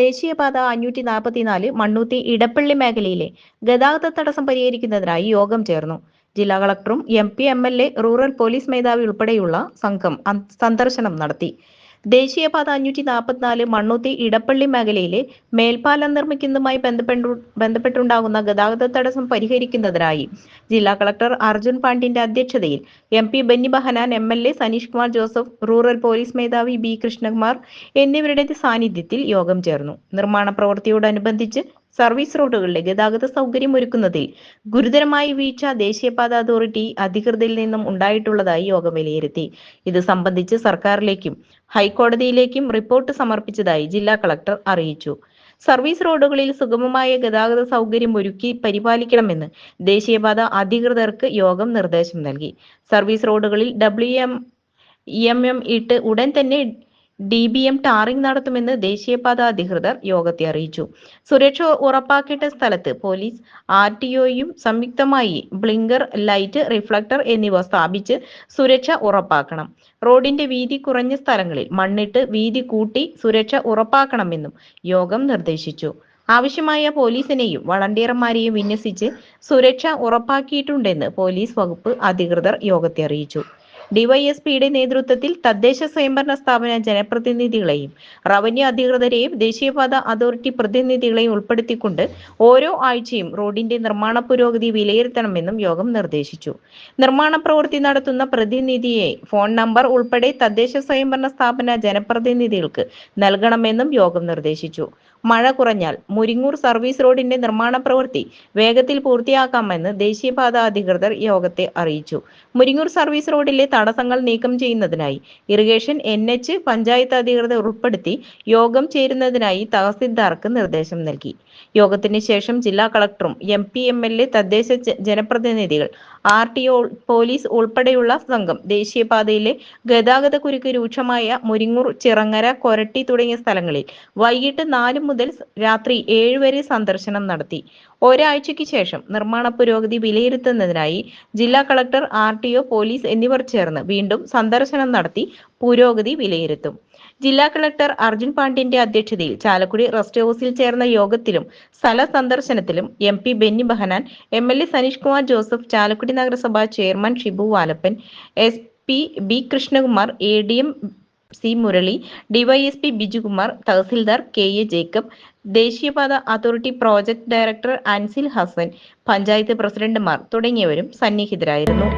ദേശീയപാത അഞ്ഞൂറ്റി നാൽപ്പത്തിനാല് മണ്ണൂത്തി ഇടപ്പള്ളി മേഖലയിലെ ഗതാഗത തടസ്സം പരിഹരിക്കുന്നതിനായി യോഗം ചേർന്നു. ജില്ലാ കളക്ടറും M P M L A rural police മേധാവി ഉൾപ്പെടെയുള്ള സംഘം സന്ദർശനം നടത്തി. ദേശീയപാത അഞ്ഞൂറ്റി നാൽപ്പത്തിനാല് മണ്ണുത്തി ഇടപ്പള്ളി മേഖലയിലെ മേൽപ്പാലം നിർമ്മിക്കുന്നതുമായി ബന്ധപ്പെട്ടു ബന്ധപ്പെട്ടുണ്ടാകുന്ന ഗതാഗത തടസ്സം പരിഹരിക്കുന്നതിനായി ജില്ലാ കളക്ടർ അർജുൻ പാണ്ഡിന്റെ അധ്യക്ഷതയിൽ M P Benny Behanan M L A Saneesh Kumar Joseph rural police മേധാവി ബി കൃഷ്ണകുമാർ എന്നിവരുടെ സാന്നിധ്യത്തിൽ യോഗം ചേർന്നു. നിർമ്മാണ പ്രവൃത്തിയോടനുബന്ധിച്ച് സർവീസ് റോഡുകളിലെ ഗതാഗത സൗകര്യം ഒരുക്കുന്നതിൽ ഗുരുതരമായ വീഴ്ച ദേശീയപാത അതോറിറ്റി അധികൃതരിൽ നിന്നും ഉണ്ടായിട്ടുള്ളതായി യോഗം വിലയിരുത്തി. ഇത് സംബന്ധിച്ച് സർക്കാരിലേക്കും ഹൈക്കോടതിയിലേക്കും റിപ്പോർട്ട് സമർപ്പിച്ചതായി ജില്ലാ കളക്ടർ അറിയിച്ചു. സർവീസ് റോഡുകളിൽ സുഗമമായ ഗതാഗത സൗകര്യം ഒരുക്കി പരിപാലിക്കണമെന്ന് ദേശീയപാത അധികൃതർക്ക് യോഗം നിർദ്ദേശം നൽകി. സർവീസ് റോഡുകളിൽ ഡബ്ല്യു എം എം എം ഇട്ട് ഉടൻ തന്നെ ഡി ബി എം ടാറിംഗ് നടത്തുമെന്ന് ദേശീയപാത അധികൃതർ യോഗത്തെ അറിയിച്ചു. സുരക്ഷ ഉറപ്പാക്കേണ്ട സ്ഥലത്ത് പോലീസ് ആർ ടി ഒയും സംയുക്തമായി ബ്ലിങ്കർ ലൈറ്റ് റിഫ്ലക്ടർ എന്നിവ സ്ഥാപിച്ച് സുരക്ഷ ഉറപ്പാക്കണം. റോഡിന്റെ വീതി കുറഞ്ഞ സ്ഥലങ്ങളിൽ മണ്ണിട്ട് വീതി കൂട്ടി സുരക്ഷ ഉറപ്പാക്കണമെന്നും യോഗം നിർദ്ദേശിച്ചു. ആവശ്യമായ പോലീസിനെയും വളണ്ടിയർമാരെയും വിന്യസിച്ച് സുരക്ഷ ഉറപ്പാക്കിയിട്ടുണ്ടെന്ന് പോലീസ് വകുപ്പ് അധികൃതർ യോഗത്തെ അറിയിച്ചു. ഡിവൈഎസ്പിയുടെ നേതൃത്വത്തിൽ തദ്ദേശ സ്വയംഭരണ സ്ഥാപന ജനപ്രതിനിധികളെയും റവന്യൂ അധികൃതരെയും ദേശീയപാത അതോറിറ്റി പ്രതിനിധികളെയും ഉൾപ്പെടുത്തിക്കൊണ്ട് ഓരോ ആഴ്ചയും റോഡിന്റെ നിർമ്മാണ പുരോഗതി വിലയിരുത്തണമെന്നും യോഗം നിർദ്ദേശിച്ചു. നിർമ്മാണ പ്രവൃത്തി നടത്തുന്ന പ്രതിനിധിയെ ഫോൺ നമ്പർ ഉൾപ്പെടെ തദ്ദേശ സ്വയംഭരണ സ്ഥാപന ജനപ്രതിനിധികൾക്ക് നൽകണമെന്നും യോഗം നിർദ്ദേശിച്ചു. മഴ കുറഞ്ഞാൽ മുരിങ്ങൂർ സർവീസ് റോഡിന്റെ നിർമ്മാണ പ്രവൃത്തി വേഗത്തിൽ പൂർത്തിയാക്കാമെന്ന് ദേശീയപാത അധികൃതർ യോഗത്തെ അറിയിച്ചു. മുരിങ്ങൂർ സർവീസ് റോഡിലെ തടസ്സങ്ങൾ നീക്കം ചെയ്യുന്നതിനായി ഇറിഗേഷൻ എൻ എച്ച് പഞ്ചായത്ത് അധികൃതർ ഉൾപ്പെടുത്തി യോഗം ചേരുന്നതിനായി തഹസിൽദാർക്ക് നിർദ്ദേശം നൽകി. യോഗത്തിന് ശേഷം ജില്ലാ കളക്ടറും M P M L A തദ്ദേശ ജനപ്രതിനിധികൾ ആർ ടി ഒ പോലീസ് ഉൾപ്പെടെയുള്ള സംഘം ദേശീയപാതയിലെ ഗതാഗത കുരുക്ക് രൂക്ഷമായ മുരിങ്ങൂർ ചിറങ്ങര കൊരട്ടി തുടങ്ങിയ സ്ഥലങ്ങളിൽ വൈകിട്ട് നാല് മുതൽ രാത്രി ഏഴ് വരെ സന്ദർശനം നടത്തി. ഒരാഴ്ചയ്ക്ക് ശേഷം നിർമ്മാണ പുരോഗതി വിലയിരുത്തുന്നതിനായി ജില്ലാ collector R T O police എന്നിവർ ചേർന്ന് വീണ്ടും സന്ദർശനം നടത്തി പുരോഗതി വിലയിരുത്തും. ജില്ലാ കളക്ടർ അർജുൻ പാണ്ഡ്യന്റെ അധ്യക്ഷതയിൽ ചാലക്കുടി റെസ്റ്റ് ഹൌസിൽ ചേർന്ന യോഗത്തിലും സ്ഥല സന്ദർശനത്തിലും M P Benny Behanan M L A Saneesh Kumar Joseph Chalakudy നഗരസഭ chairman Shibu Valappan S P B Krishnakumar A D M C Murali DYSP Bijukumar tahsildar K A Jacob ദേശീയപാത authority project director Ansil Hasan panchayat പ്രസിഡന്റുമാർ തുടങ്ങിയവരും സന്നിഹിതരായിരുന്നു.